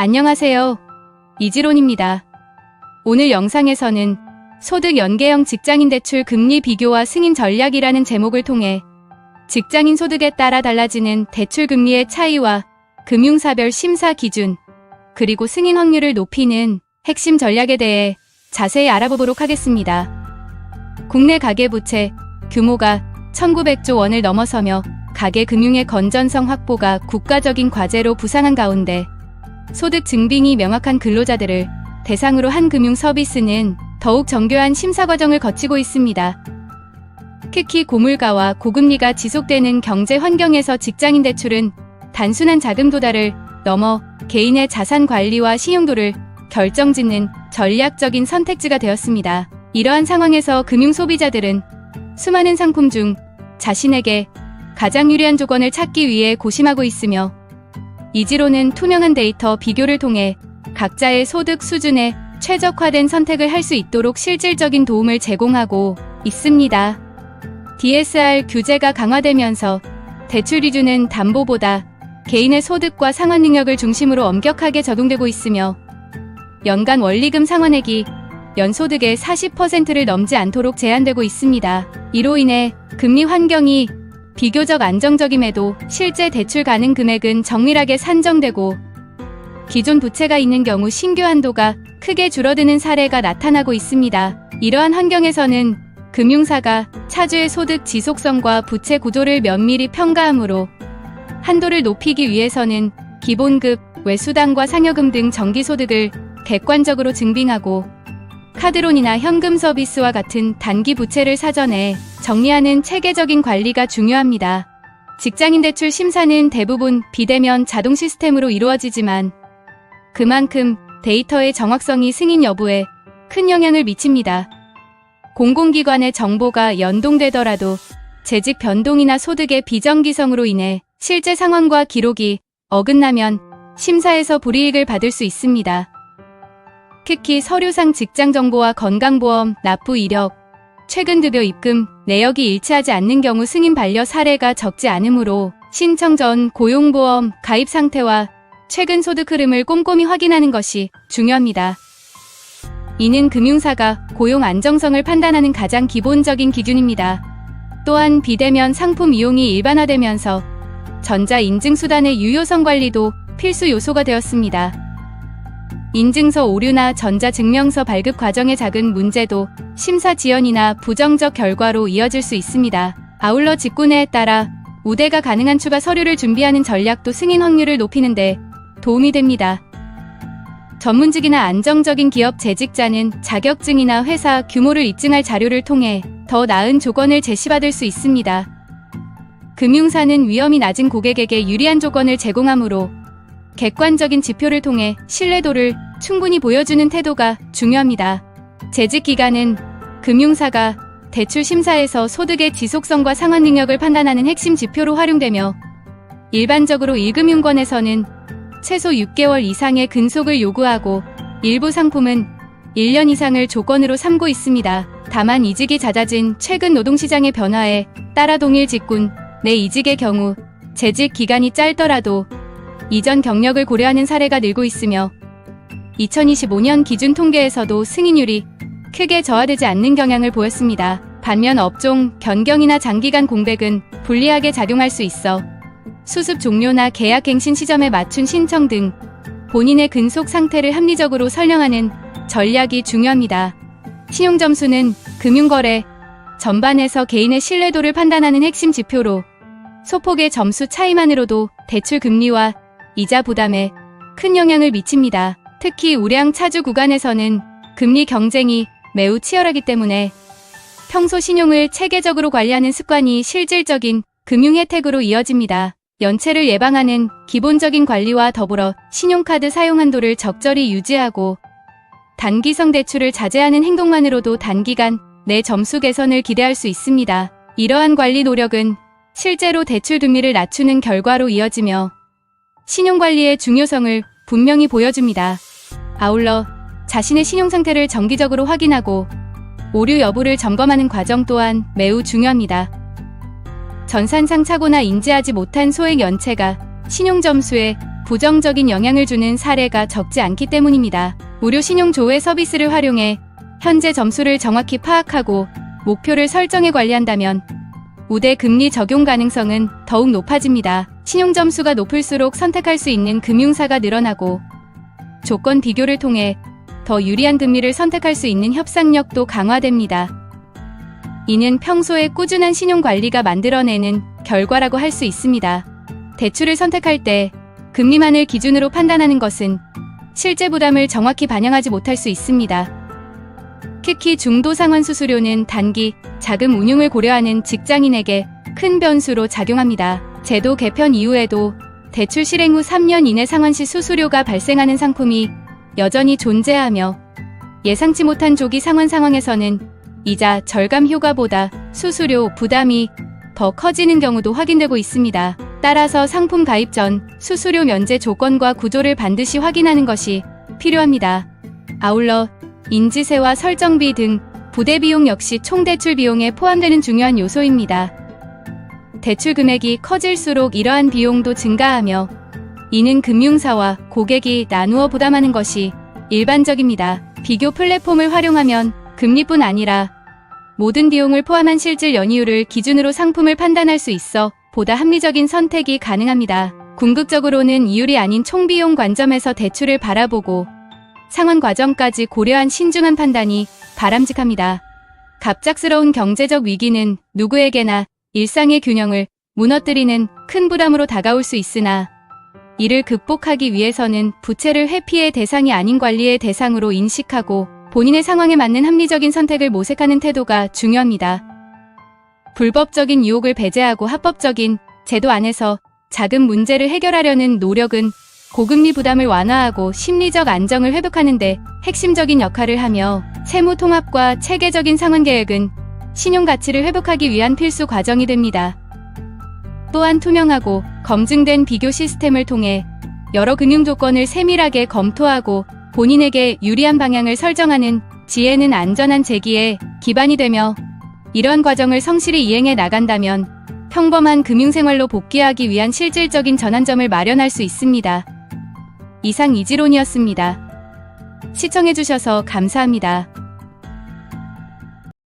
안녕하세요. 이지론입니다. 오늘 영상에서는 소득 연계형 직장인 대출 금리 비교와 승인 전략이라는 제목을 통해 직장인 소득에 따라 달라지는 대출 금리의 차이와 금융사별 심사 기준, 그리고 승인 확률을 높이는 핵심 전략에 대해 자세히 알아보도록 하겠습니다. 국내 가계부채 규모가 1900조 원을 넘어서며 가계 금융의 건전성 확보가 국가적인 과제로 부상한 가운데 소득 증빙이 명확한 근로자들을 대상으로 한 금융 서비스는 더욱 정교한 심사 과정을 거치고 있습니다. 특히 고물가와 고금리가 지속되는 경제 환경에서 직장인 대출은 단순한 자금 도달을 넘어 개인의 자산 관리와 신용도를 결정짓는 전략적인 선택지가 되었습니다. 이러한 상황에서 금융 소비자들은 수많은 상품 중 자신에게 가장 유리한 조건을 찾기 위해 고심하고 있으며 이지로는 투명한 데이터 비교를 통해 각자의 소득 수준에 최적화된 선택을 할 수 있도록 실질적인 도움을 제공하고 있습니다. DSR 규제가 강화되면서 대출 기준은 담보보다 개인의 소득과 상환 능력을 중심으로 엄격하게 적용되고 있으며 연간 원리금 상환액이 연소득의 40%를 넘지 않도록 제한되고 있습니다. 이로 인해 금리 환경이 비교적 안정적임에도 실제 대출 가능 금액은 정밀하게 산정되고 기존 부채가 있는 경우 신규 한도가 크게 줄어드는 사례가 나타나고 있습니다. 이러한 환경에서는 금융사가 차주의 소득 지속성과 부채 구조를 면밀히 평가하므로 한도를 높이기 위해서는 기본급, 외수당과 상여금 등 정기소득을 객관적으로 증빙하고 카드론이나 현금 서비스와 같은 단기 부채를 사전에 정리하는 체계적인 관리가 중요합니다. 직장인 대출 심사는 대부분 비대면 자동 시스템으로 이루어지지만 그만큼 데이터의 정확성이 승인 여부에 큰 영향을 미칩니다. 공공기관의 정보가 연동되더라도 재직 변동이나 소득의 비정기성으로 인해 실제 상황과 기록이 어긋나면 심사에서 불이익을 받을 수 있습니다. 특히 서류상 직장 정보와 건강보험, 납부 이력, 최근 급여 입금, 내역이 일치하지 않는 경우 승인 반려 사례가 적지 않으므로 신청 전 고용보험 가입 상태와 최근 소득 흐름을 꼼꼼히 확인하는 것이 중요합니다. 이는 금융사가 고용 안정성을 판단하는 가장 기본적인 기준입니다. 또한 비대면 상품 이용이 일반화되면서 전자 인증 수단의 유효성 관리도 필수 요소가 되었습니다. 인증서 오류나 전자증명서 발급 과정의 작은 문제도 심사 지연이나 부정적 결과로 이어질 수 있습니다. 아울러 직군에 따라 우대가 가능한 추가 서류를 준비하는 전략도 승인 확률을 높이는데 도움이 됩니다. 전문직이나 안정적인 기업 재직자는 자격증이나 회사 규모를 입증할 자료를 통해 더 나은 조건을 제시받을 수 있습니다. 금융사는 위험이 낮은 고객에게 유리한 조건을 제공하므로 객관적인 지표를 통해 신뢰도를 충분히 보여주는 태도가 중요합니다. 재직 기간은 금융사가 대출 심사에서 소득의 지속성과 상환 능력을 판단하는 핵심 지표로 활용되며 일반적으로 1금융권에서는 최소 6개월 이상의 근속을 요구하고 일부 상품은 1년 이상을 조건으로 삼고 있습니다. 다만 이직이 잦아진 최근 노동시장의 변화에 따라 동일 직군 내 이직의 경우 재직 기간이 짧더라도 이전 경력을 고려하는 사례가 늘고 있으며 2025년 기준 통계에서도 승인율이 크게 저하되지 않는 경향을 보였습니다. 반면 업종 변경이나 장기간 공백은 불리하게 작용할 수 있어 수습 종료나 계약 갱신 시점에 맞춘 신청 등 본인의 근속 상태를 합리적으로 설명하는 전략이 중요합니다. 신용점수는 금융거래 전반에서 개인의 신뢰도를 판단하는 핵심 지표로 소폭의 점수 차이만으로도 대출 금리와 이자 부담에 큰 영향을 미칩니다. 특히 우량 차주 구간에서는 금리 경쟁이 매우 치열하기 때문에 평소 신용을 체계적으로 관리하는 습관이 실질적인 금융 혜택으로 이어집니다. 연체를 예방하는 기본적인 관리와 더불어 신용카드 사용 한도를 적절히 유지하고 단기성 대출을 자제하는 행동만으로도 단기간 내 점수 개선을 기대할 수 있습니다. 이러한 관리 노력은 실제로 대출 금리를 낮추는 결과로 이어지며 신용관리의 중요성을 분명히 보여줍니다. 아울러 자신의 신용 상태를 정기적으로 확인하고 오류 여부를 점검하는 과정 또한 매우 중요합니다. 전산상 착오나 인지하지 못한 소액 연체가 신용 점수에 부정적인 영향을 주는 사례가 적지 않기 때문입니다. 무료 신용 조회 서비스를 활용해 현재 점수를 정확히 파악하고 목표를 설정해 관리한다면 우대 금리 적용 가능성은 더욱 높아집니다. 신용 점수가 높을수록 선택할 수 있는 금융사가 늘어나고 조건 비교를 통해 더 유리한 금리를 선택할 수 있는 협상력도 강화됩니다. 이는 평소에 꾸준한 신용 관리가 만들어내는 결과라고 할 수 있습니다. 대출을 선택할 때 금리만을 기준으로 판단하는 것은 실제 부담을 정확히 반영하지 못할 수 있습니다. 특히 중도 상환 수수료는 단기 자금 운용을 고려하는 직장인에게 큰 변수로 작용합니다. 제도 개편 이후에도 대출 실행 후 3년 이내 상환 시 수수료가 발생하는 상품이 여전히 존재하며 예상치 못한 조기 상환 상황에서는 이자 절감 효과보다 수수료 부담이 더 커지는 경우도 확인되고 있습니다. 따라서 상품 가입 전 수수료 면제 조건과 구조를 반드시 확인하는 것이 필요합니다. 아울러 인지세와 설정비 등 부대 비용 역시 총 대출 비용에 포함되는 중요한 요소입니다. 대출 금액이 커질수록 이러한 비용도 증가하며 이는 금융사와 고객이 나누어 부담하는 것이 일반적입니다. 비교 플랫폼을 활용하면 금리뿐 아니라 모든 비용을 포함한 실질 연이율을 기준으로 상품을 판단할 수 있어 보다 합리적인 선택이 가능합니다. 궁극적으로는 이율이 아닌 총비용 관점에서 대출을 바라보고 상환 과정까지 고려한 신중한 판단이 바람직합니다. 갑작스러운 경제적 위기는 누구에게나 일상의 균형을 무너뜨리는 큰 부담으로 다가올 수 있으나 이를 극복하기 위해서는 부채를 회피의 대상이 아닌 관리의 대상으로 인식하고 본인의 상황에 맞는 합리적인 선택을 모색하는 태도가 중요합니다. 불법적인 유혹을 배제하고 합법적인 제도 안에서 자금 문제를 해결하려는 노력은 고금리 부담을 완화하고 심리적 안정을 회복하는 데 핵심적인 역할을 하며 세무 통합과 체계적인 상환 계획은 신용 가치를 회복하기 위한 필수 과정이 됩니다. 또한 투명하고 검증된 비교 시스템을 통해 여러 금융 조건을 세밀하게 검토하고 본인에게 유리한 방향을 설정하는 지혜는 안전한 재기에 기반이 되며 이러한 과정을 성실히 이행해 나간다면 평범한 금융생활로 복귀하기 위한 실질적인 전환점을 마련할 수 있습니다. 이상 이지론이었습니다. 시청해주셔서 감사합니다.